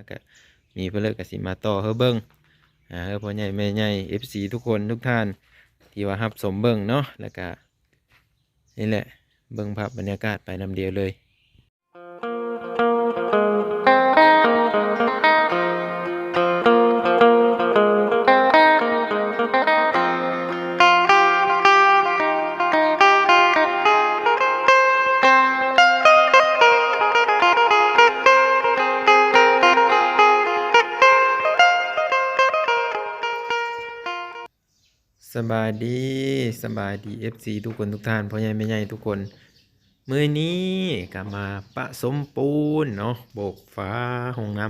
แล้วก็มีเพื่อนเลิกกับสิมาต่อเฮอเบิ้งอ่าเฮอพ่อใหญ่แม่ใหญ่ FC ทุกคนทุกท่านที่ว่ารับสมเบิ้งเนาะแล้วก็นี่แหละเบิ้งภาพบรรยากาศไปนำเดียวเลย สบายดีสบายดี FC ทุกคนทุกท่านพ่อใหญ่แม่ใหญ่ทุกคนมือนี้ก็มาปะสมปูนเนาะโบกฟ้าห้องน้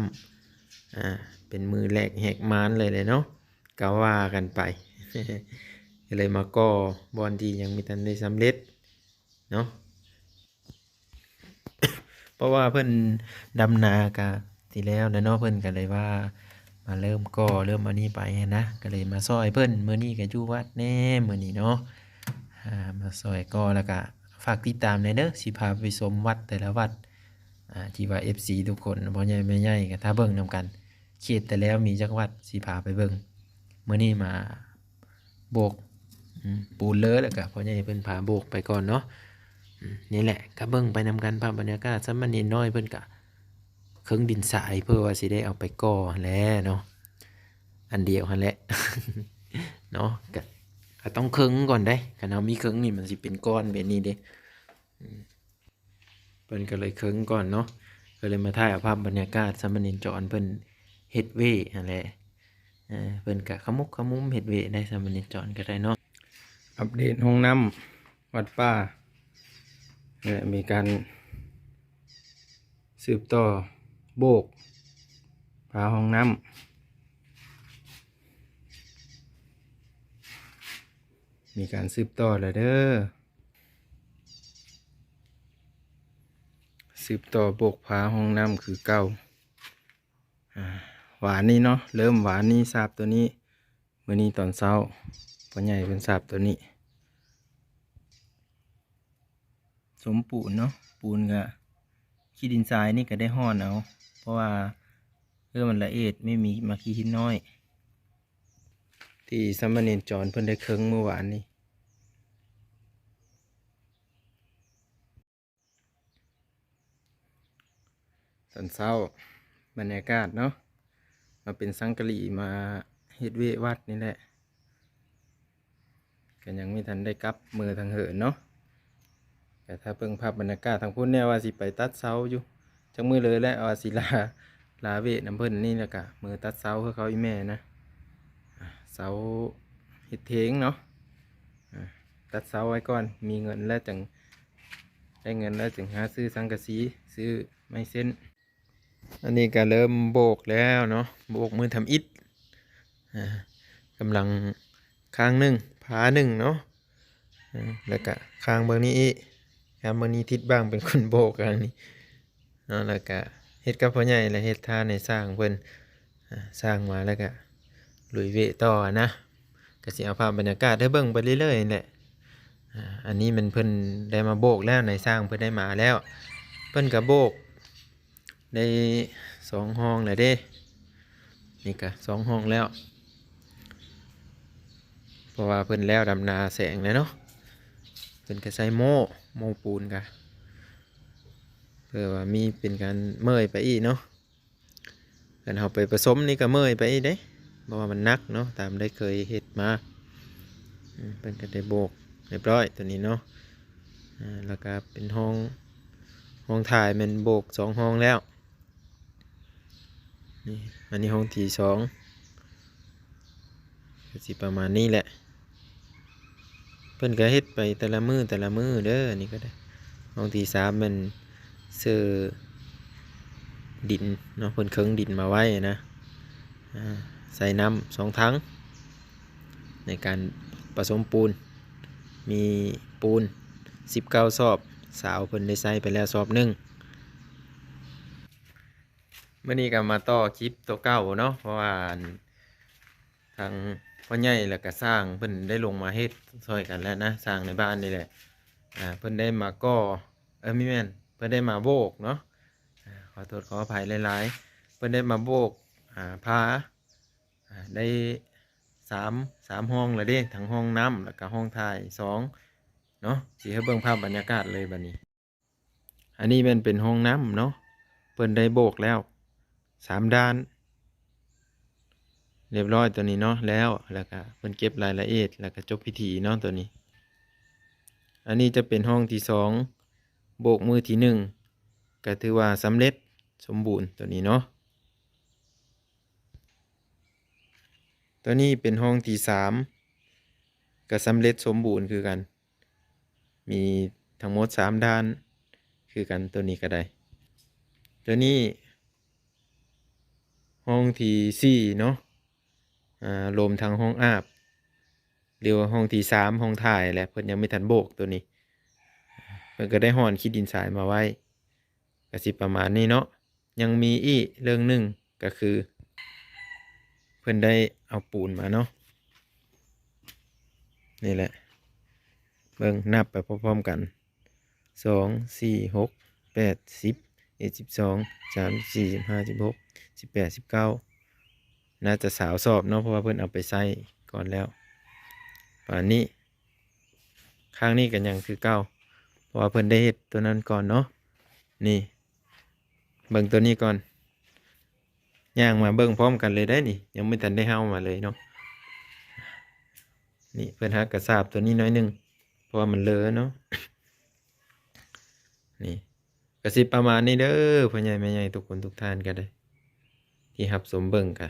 ำอ่าเป็นมือแรกแหกมานเลยเลยเนาะก็ว่ากันไปเลยมาก่อบอลที่ยังม่ทันได้สำเร็จเนาะเพราะว่าเพิ่อนดำนากะที่แล้วนะเนาะเพิ่อนก็เลยว่า เริ่มก่อเริ่มอันนี้ไปนะก็เลยมาซอยเพิ่นมื้อนี้ก็อยู่วัดแน่มื้อนี้เนาะอ่ามาซอยก่อแล้วก็ฝากติดตามในอยเด้อสิพาไปชมวัดแต่ละวัดอ่าที่ว่า FC ทุกคนบ่ใหญ่ไม่ใหญ่ก็ถ้าเบิ่งนํกันเขตแต่แล้วมีจักวัดสิพาไปเบิ่งมื้อนี้มาโบกปูนเลอะแล้วก็พ่อใหญ่เพิ่นพาโบกไปก่อนเนาะนี่แหละก็เบิ่งไปนำกันภาพบรรยากาศซัมมันนิดน้อยเพิ่นก็ เครื่องดินสายเพื่อว่าสิได้เอาไปก่อแล้วเนาะอันเดียวหันแหละเนาะก็ต้องเครื่องก่อนได้คันเอามีเครื่องนี่มันสิเป็นก้อนแบบนี้เด้เพิ่นก็เลยเครื่องก่อนเนาะก็เลยมาถ่ายภาพบรรยากาศสมเณรจรเพิ่นเฮ็ดเวนั่นแหละเออเพิ่นก็ขมุกขมุมเฮ็ดเวได้สามเณรจรก็ได้เนาะอัปเดตห้องน้ำวัดป้าเนี่ยมีการสืบต่อ โบกฝาห้องน้ำมีการสืบต่อแล้วเด้อสืบต่อโบกฝาห้องน้ำคือเก่าหวานนี่เนาะเริ่มหวานนี่สาบตัวนี้เมื่อนี้ตอนเช้าพ่อใหญ่เป็นสาบตัวนี้ สมปูนเนาะปูนกะขี้ดินทรายนี่ก็ได้ห่อนเอา เพราะว่าเพื่อมันละเอียดไม่มีมาขี้หินน้อย ที่สามเณรจรเพิ่นได้เคิงเมื่อวานนี้ตอนเช้าบรรยากาศเนาะมาเป็นสังกะหลีมาเฮ็ดเววัดนี่แหละก็ยังไม่ทันได้กลับมือทางเหินเนาะแต่ถ้าเบิ่งภาพบรรยากาศทางพุ่นเนี่ยว่าสิไปตัดเสาอยู่ จังมือเลยแหละว่าสิลาลาเวทน้ำเพิ่นนี่แหละกะมือตัดเสาเพื่อเขาอีแม่นะเสาเฮ็ดเทงเนาะตัดเสาไว้ก่อนมีเงินแล้วจึงได้เงินแล้วจึงหาซื้อสังกะสีซื้อไม้เส้น อันนี้ก็เริ่มโบกแล้วเนาะโบกมือทำอิฐอ่ากำลังข้างหนึ่งผาหนึ่งเนาะแล้วก็ข้างเบอร์นี้อีกครับมื้อนี้ทิศบ้างเป็นคนโบกอันนี้ เนาะแล้วก็เฮ็ดกับพ่อใหญ่และเฮ็ดท่าในสร้างเพิ่นอ่าสร้างมาแล้วก็ลุยเวต่อนะก็สิเอาภาพบรรยากาศให้เบิ่งไปเรื่อยๆแหละอันนี้มันเพิ่นได้มาโบกแล้วในสร้างเพิ่นได้มาแล้ว เพิ่นก็โบกได้สองห้องแล้วเด้ นี่ก็สองห้องแล้ว เพราะว่าเพิ่นแล้วดำนาแสงแล้วเนาะ เพิ่นก็ใส่โม่โม่ปูนกะ เพื่อว่ามีเป็นการเมื่อยไปอีกเนาะกันเอาไปผสมนี่ก็เมื่อยไปอีกเด้เพราะว่ามันนักเนาะตามได้เคยเฮ็ดมาเพิ่นก็ได้โบกเรียบร้อยตัวนี้เนาะอ่าแล้วก็เป็นห้องห้องถ่ายมันโบกสองห้องแล้วนี่อันนี้ห้องที่สองก็สิประมาณนี้แหละ เพิ่นก็เฮ็ดไปแต่ละมือแต่ละมือเด้อนี่ก็ได้บางที่สามมัน เสื้อดินเนาะเพิ่นเคิงดินมาไว้นะใส่น้ำสองถังในการผสมปูน มีปูน 19 ซอบ สาวเพิ่นได้ใส่ไปแล้วซอบหนึ่งเมื่อนี้ก็มาต่อคลิปตัวเก่าเนาะเพราะว่าทางพ่อใหญ่แล้วก็สร้างเพิ่นได้ลงมาเฮ็ดซอยกันแล้วนะสร้างในบ้านนี่แหละอ่าเพิ่นได้มาก่อเออม่แมน เพิ่นได้มาโบกเนาะขอโทษขออภัยหลายๆพิ่นได้มาโบกอ่าพาได้สามสามห้องล้วเด้ทั้งห้องน้ำแล้วก็ห้องถ่ายสองเนาะสิให้เบิ่งภาพบรรยากาศเลยบัดนี้ อันนี้มันเป็นห้องน้ำเนาะเพิ่นได้โบกแล้วสามด้าน เรียบร้อยตัวนี้เนาะแล้วแล้วก็เพิ่นเก็บรายละเอียดแล้วก็จบพิธีเนาะตัวนี้ อันนี้จะเป็นห้องที่สอง โบกมือที่หนึ่งก็ถือว่าสำเร็จสมบูรณ์ตัวนี้เนาะตัวนี้เป็นห้องที่สามก็สำเร็จสมบูรณ์คือกัน มีทั้งหมดสามด้านคือกันตัวนี้ก็ได้ ตัวนี้ ห้องที่สี่เนาะอ่ารวมทั้งห้องอาบเรียกว่าห้องที่สามห้องถ่ายแหละเพิ่นยังไม่ทันโบกตัวนี้ พิ่นก็ได้ห่อนขี้ดินทรายมาไว้ก็สิประมาณนี้เนาะยังมีอีกเรื่องหนึ่งก็คือ เพิ่นได้เอาปูนมาเนาะนี่แหละ เบิ่งนับไปพร้อมๆกันสองสี่หกแปดสิบเอ็ดสิบสองสามสี่สิบห้าสิบหกสิบแปดสิบเก้าน่าจะสาวสอบเนาะเพราะว่าเพิ่อนเอาไปใส่ก่อนแล้วป่านนี้ ข้างนี้กันยังคือเก้า เพราะว่าเพิ่นได้เฮ็ดตัวนั้นก่อนเนาะนี่ เบิ่งตัวนี้ก่อนย่างมาเบิ่งพร้อมกันเลยได้นี่ ยังไม่ทันได้เฮามาเลยเนาะนี่เพิ่นหากระสาบตัวนี้น้อยหนึงเพราะว่ามันเลอะเนาะนี่กระสิบประมาณนี้เด้อพ่อใหญ่แม่ใหญ่ทุกคนทุกท่านก็ได้ที่รับสมเบิ่งกะ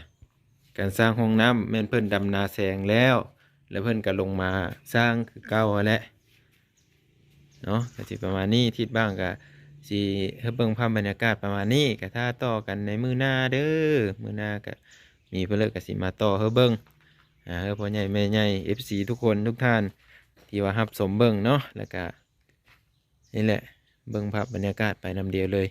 การสร้างห้องน้ำแม่นเพิ่นดำนาแสงแล้ว แล้วเพิ่นก็ลงมาสร้างคือเก่าหั้นแหละ เนาะก็สิประมาณนี้ทิศบ้างก็สิให้เบิ่งภาพบรรยากาศประมาณนี้ก็ถ้าต่อกันในมือหน้าเด้อมือหน้าก็มีเพิ่นเลิกก็สิมาต่อเฮเบิ่งอ่าเฮพ่อใหญ่แม่ใหญ่ FC ทุกคนทุกท่านที่ว่ารับสมเบิ่งเนาะแล้วก็นี่แหละเบิ่งภาพบรรยากาศไปนำเดียวเลย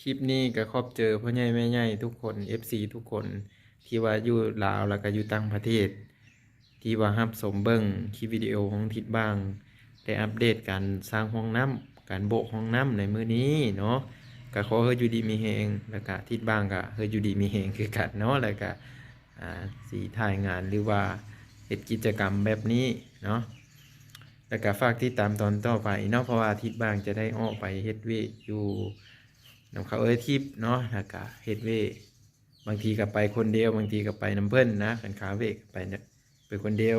คลิปนี้ก็ขอบเจอพ่อใหญ่แม่ใหญ่ทุกคน FC ทุกคนที่ว่าอยู่ลาวแล้วก็อยู่ต่างประเทศ ที่ว่ารับสมเบิงคลิปวิดีโอของทิศบางได้อัปเดตการสร้างห้องน้ำการโบกห้องน้ำในมื้อนี้เนาะก็ขอเฮยอยู่ดีมีแฮงแล้วก็ทิศบางก็เฮยอยู่ดีมีแฮงคือกันเนาะแล้วก็สีถ่ายงานหรือว่าเฮ็ดกิจกรรมแบบนี้เนาะแล้วก็ฝากติดตามตอนต่อไปเนาะเพราะว่าทิศบางจะได้ออกไปเฮ็ดเวอยู่นำเขาเอ้ยทิปเนาะแล้วก็เฮ็ดเวบางทีก็ไปคนเดียวบางทีก็ไปน้ำเพิ่นนะกันขาเวกไปเนี่ย ไปคนเดียว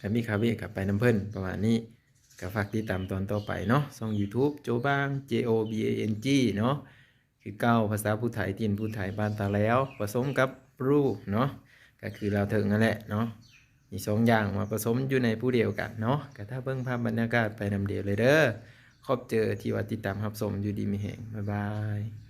กันมีคาเวกกับไปน้ำเพิ่นประมาณนี้ก็ฝากติดตามตอนต่อไปเนาะช่อง YouTube โจบ้าง J O B A N G เนาะคือเก้าภาษาผู้ไทยจีนผู้ไทยบ้านตาแล้ว ผสมกับรูเนาะก็คือเราวเถิงนั่นแหละเนาะมีสองอย่างมาผสมอยู่ในผู้เดียวกันเนาะก็ถ้าเบิ่งภาพบรรยากาศไปนำเดียวเลยเด้อขอบเจอที่ว่าติดตามรับชมอยู่ดีมีแห่งบ๊ายบาย